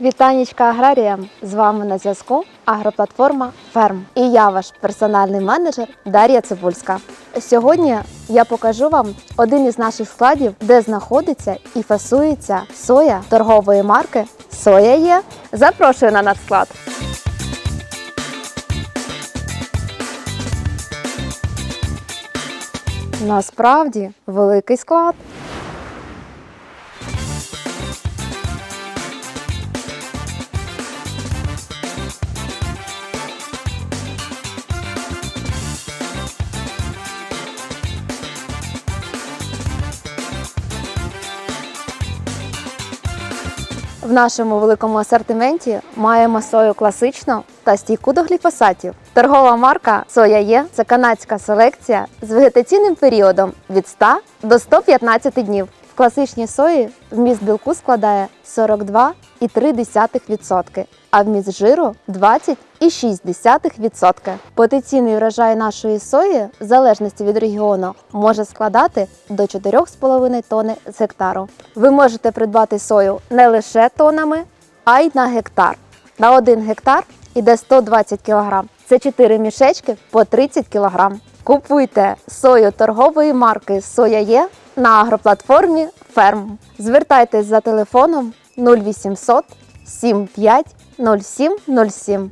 Вітанічка аграріям! З вами на зв'язку агроплатформа Ферм. І я ваш персональний менеджер Дар'я Цибульська. Сьогодні я покажу вам один із наших складів, де знаходиться і фасується соя торгової марки Соя є. Запрошую на наш склад. Насправді великий склад. В нашому великому асортименті маємо сою класичну та стійку до гліфосатів. Торгова марка Соя є це канадська селекція з вегетаційним періодом від 100 до 115 днів. В класичній сої вміст білку складає 42,3%, а вміст жиру 20,6%. Потенційний врожай нашої сої, в залежності від регіону, може складати до 4,5 тонни з гектару. Ви можете придбати сою не лише тонами, а й на гектар. На 1 гектар іде 120 кг. Це 4 мішечки по 30 кг. Купуйте сою торгової марки Соя є на агроплатформі Ферм. Звертайтесь за телефоном 0800 75 0707.